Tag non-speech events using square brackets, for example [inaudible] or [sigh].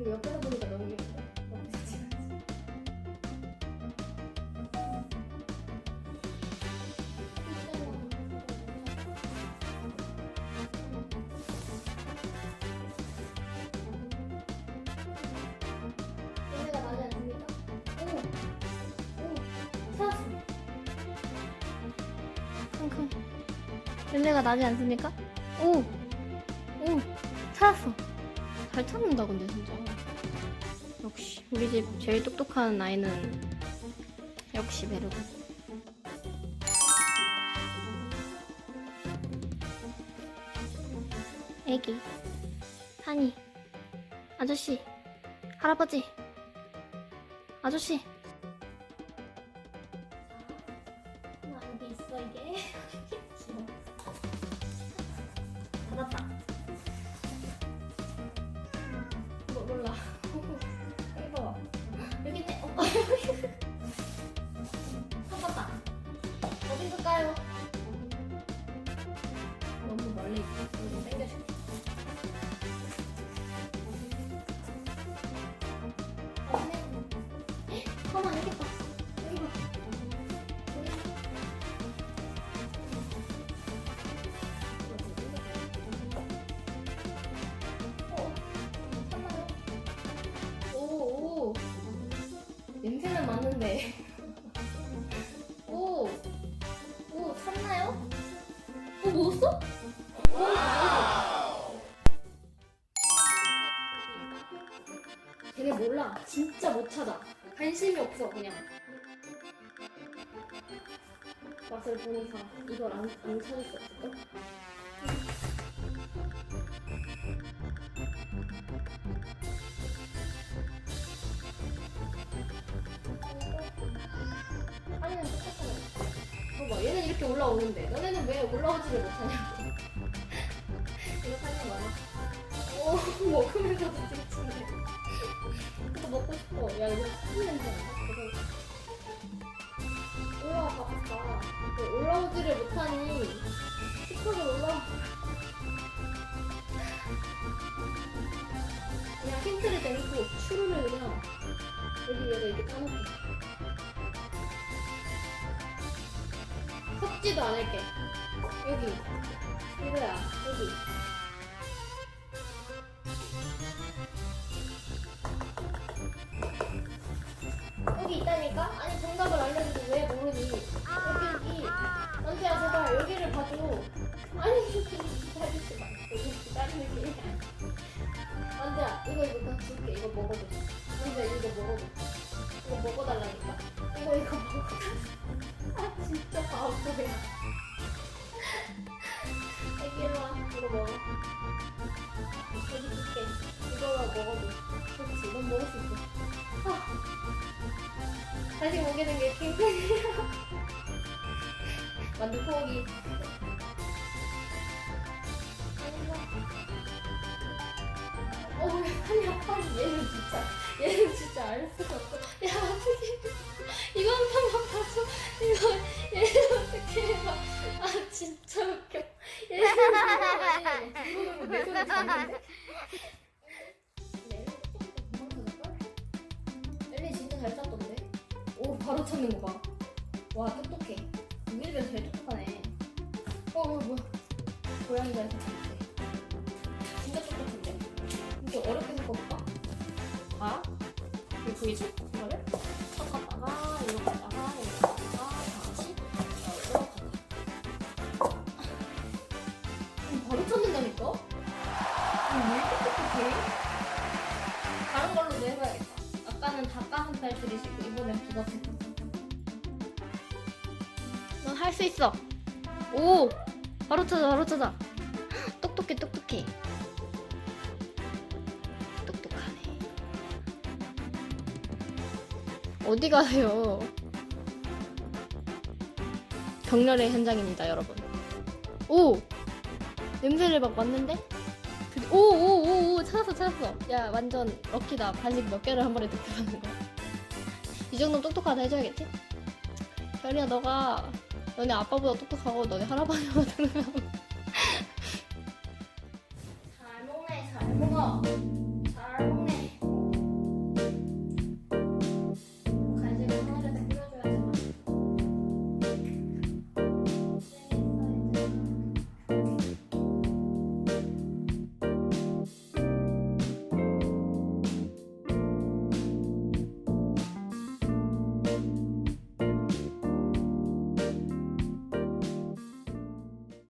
이거 옆에서 보니까 너무 예쁘다. 옆에서 찍어야지. 얘네가 나지 않습니까? 오! 오! 찾았어! 킁킁 냄새가 나지 않습니까? 오! 오! 찾았어! 잘 찾는다 근데 진짜. 역시 우리 집 제일 똑똑한 아이는 역시 베르고. 애기 산이 아저씨 할아버지 아저씨. 아, 여기 있어 이게? [laughs] 잡았다 어, 먹었어? 걔네 몰라. 진짜 못 찾아. 관심이 없어, 그냥. 맛을 사람. 이걸 안, 안 찾을 수 없을 얘는 이렇게 올라오는데 너네는 왜 올라오지를 못하냐고. 이거 사냥 많아. 오, [laughs] 먹으면서도 찡찡해. 이거 먹고 싶어. 야, 이거 무슨 냄새 나나? 이거. 올라와 봐봐. 왜 올라오지를 못하니? 스프를 올라와. 그냥 힌트를 대놓고 추루를 그냥 여기 위에다 이렇게 까놓고. 섞지도 않을게. 여기. 이거야. 여기. 여기 있다니까? 아니 정답을 알려주고 왜 모르니? 여기 여기. 남자야 제발 여기를 봐줘. 아니 [laughs] 기다리지 마. 여기 기다리는 게 남자야 이거 이거 다 줄게. 이거 먹어줘. 남자 이거 먹어줘. 이거 먹어달라니까. 이거 이거 먹어. 아 [laughs] 진짜 바보야. 애기 일로 와. 이거 먹어. 여기 줄게. 이거 먹어줘. 그렇지. 넌 먹을 수 있어. 아. 다시 보게 된 게 킹크이야. 만두 포기. 어, 아니 아빠 얘는 진짜 얘는 진짜 알 수가 없어. 야 어떻게 엘리 진짜 잘 짰던데? 오 바로 찾는 거 봐. 와 똑똑해. 우리 집에서 제일 똑똑하네. 어, 어 뭐야? 고양이가 해서. 진짜 똑똑한데? 이게 어렵게 섞어볼까? 봐. 이게 보이지? 부각해. 넌할 수 있어. 오, 바로 찾아, 바로 찾아. [gasps] 똑똑해, 똑똑해. 똑똑하네. 어디 가세요? 경렬의 현장입니다, 여러분. 오, 냄새를 막 맡는데? 오, 오, 오, 오, 찾았어, 찾았어. 야, 완전 럭키다. 반씩 몇 개를 한 번에 득템하는 거야. 이 정도면 똑똑하다 해줘야겠지? 별이야, 너가 너네 아빠보다 똑똑하고 너네 할아버지보다 똑똑하고.